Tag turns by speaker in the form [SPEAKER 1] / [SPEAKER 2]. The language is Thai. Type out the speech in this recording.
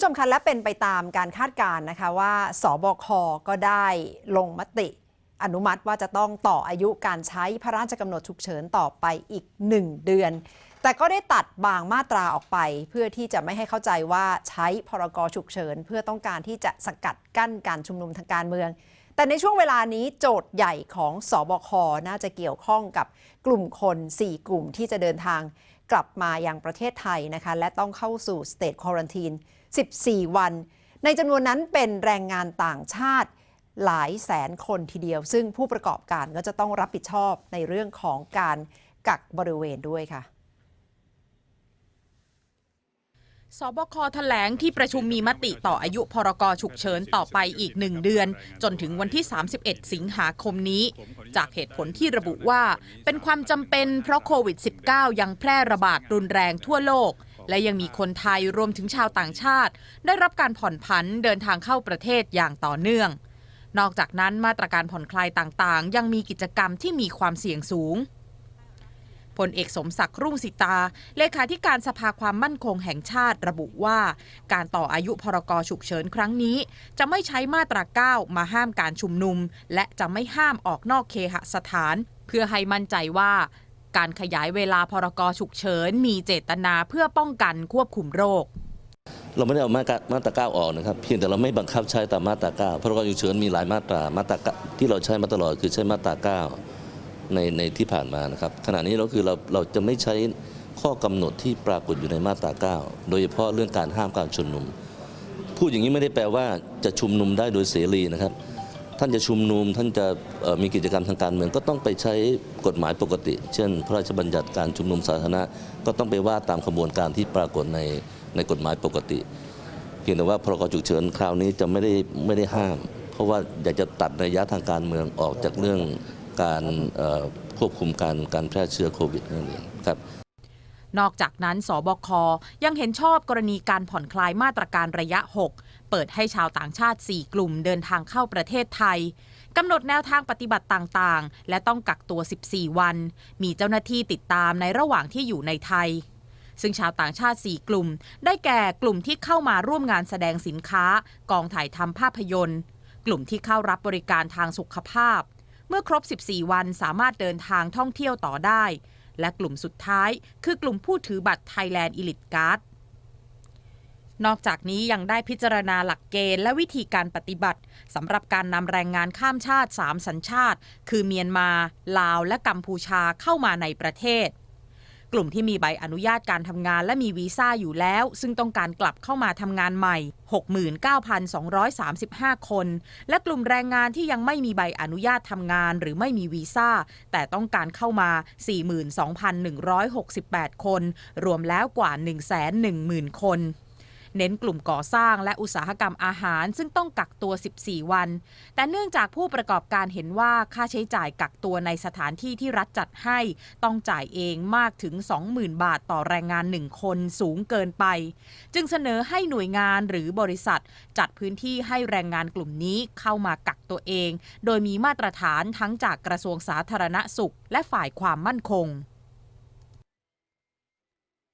[SPEAKER 1] ผู้ชมคะและเป็นไปตามการคาดการณ์นะคะว่าสบคก็ได้ลงมติ อนุมัติว่าจะต้องต่ออายุการใช้พระราชกำหนดฉุกเฉินต่อไปอีก 1 เดือน แต่ก็ได้ตัดบางมาตราออกไป เพื่อที่จะไม่ให้เข้าใจว่าใช้พรกฉุกเฉิน เพื่อต้องการที่จะสกัดกั้นการชุมนุมทางการเมือง แต่ในช่วงเวลานี้โจทย์ใหญ่ของสอบคน่าจะเกี่ยวข้องกับกลุ่มคน 4 กลุ่มที่จะเดินทาง กลับมาอย่างประเทศไทยนะคะ และต้องเข้าสู่สเต e ควอ r นตีน 14 วัน ในจำนวนนั้นเป็นแรงงานต่างชาติหลายแสนคนทีเดียว ซึ่งผู้ประกอบการก็จะต้องรับผิดชอบในเรื่องของการกักบริเวณด้วยค่ะ
[SPEAKER 2] สบคแถลงที่ประชุมมีมติต่ออายุพรกฉุกเฉินต่อไปอีกหนึ่งเดือน จนถึงวันที่ 31 สิงหาคมนี้ จากเหตุผลที่ระบุว่า เป็นความจำเป็นเพราะโควิด -19 ยังแพร่ระบาดรุนแรงทั่วโลก และยังมีคนไทยรวมถึงชาวต่างชาติ ได้รับการผ่อนผันเดินทางเข้าประเทศอย่างต่อเนื่อง นอกจากนั้นมาตรการผ่อนคลายต่างๆ ยังมีกิจกรรมที่มีความเสี่ยงสูง พลเอกสมศักดิ์รุ่งสิตา เลขาธิการสภาความมั่นคงแห่งชาติระบุว่า การต่ออายุพรกฉุกเฉินครั้งนี้ จะไม่ใช้มาตรา 9 มาห้ามการชุมนุม และจะไม่ห้ามออกนอกเคหสถาน เพื่อให้มั่นใจว่าการขยายเวลาพรกฉุกเฉิน มีเจตนาเพื่อป้องกันควบคุมโรค
[SPEAKER 3] เราไม่ได้เอามาตราาาเก้าออกนะครับ เพียงแต่เราไม่บังคับใช้ตามมาตราเก้าพรกฉุกเฉินมีหลายมาตรามาตราที่เราใช้มาตลอดคือใช้มาตราเก้า ในในที่ผ่านมานะครับขณะนี้เราคือเราเราจะไม่ใช้ข้อกำหนดที่ปรากฏอยู่ในมาตราเก้าโดยเฉพาะเรื่องการห้ามการชุมนุม พูดอย่างนี้ไม่ได้แปลว่าจะชุมนุมได้โดยเสรีนะครับ ท่านจะชุมนุมท่านจะมีกิจกรรมทางการเมือง ก็ต้องไปใช้กฎหมายปกติ เช่น พระราชบัญญัติการชุมนุมสาธารณะก็ต้องไปว่าตามขบวนการที่ปรากฏในในกฎหมายปกติ เพียงแต่ว่าพรกฉุกเฉินคราวนี้จะไม่ได้ไม่ได้ห้าม เพราะว่าอยากจะตัดระยะทางการเมืองออกจากเรื่อง การควบคุมการการแพร่เชื้อโควิดนั่นเองครับ
[SPEAKER 2] นอกจากนั้น สบค ยังเห็นชอบกรณีการผ่อนคลายมาตรการระยะ 6 เปิดให้ชาวต่างชาติ 4 กลุ่มเดินทางเข้าประเทศไทย กำหนดแนวทางปฏิบัติต่างๆ และต้องกักตัว 14 วัน มีเจ้าหน้าที่ติดตามในระหว่างที่อยู่ในไทย ซึ่งชาวต่างชาติ 4 กลุ่ม ได้แก่กลุ่มที่เข้ามาร่วมงานแสดงสินค้า กองถ่ายทำภาพยนตร์ กลุ่มที่เข้ารับบริการทางสุขภาพ เมื่อครบ 14 วันสามารถเดินทางท่องเที่ยวต่อได้ และกลุ่มสุดท้ายคือกลุ่มผู้ถือบัตร Thailand Elite Card นอกจากนี้ยังได้พิจารณาหลักเกณฑ์และวิธีการปฏิบัติสำหรับการนำแรงงานข้ามชาติ 3 สัญชาติ คือเมียนมา ลาว และกัมพูชาเข้ามาในประเทศ กลุ่มที่มีใบอนุญาตการทำงานและมีวีซ่าอยู่แล้ว ซึ่งต้องการกลับเข้ามาทำงานใหม่ 69,235 คน และกลุ่มแรงงานที่ยังไม่มีใบอนุญาตทำงานหรือไม่มีวีซ่า แต่ต้องการเข้ามา 42,168 คน รวมแล้วกว่า 110,000คน เน้นกลุ่มก่อสร้างและอุตสาหกรรมอาหาร ซึ่งต้องกักตัว 14 วัน แต่เนื่องจากผู้ประกอบการเห็นว่าค่าใช้จ่ายกักตัวในสถานที่ที่รัฐจัดให้ ต้องจ่ายเองมากถึง 20,000 บาทต่อแรงงาน 1 คนสูงเกินไป จึงเสนอให้หน่วยงานหรือบริษัท จัดพื้นที่ให้แรงงานกลุ่มนี้เข้ามากักตัวเอง โดยมีมาตรฐานทั้งจากกระทรวงสาธารณสุข และฝ่ายความมั่นคง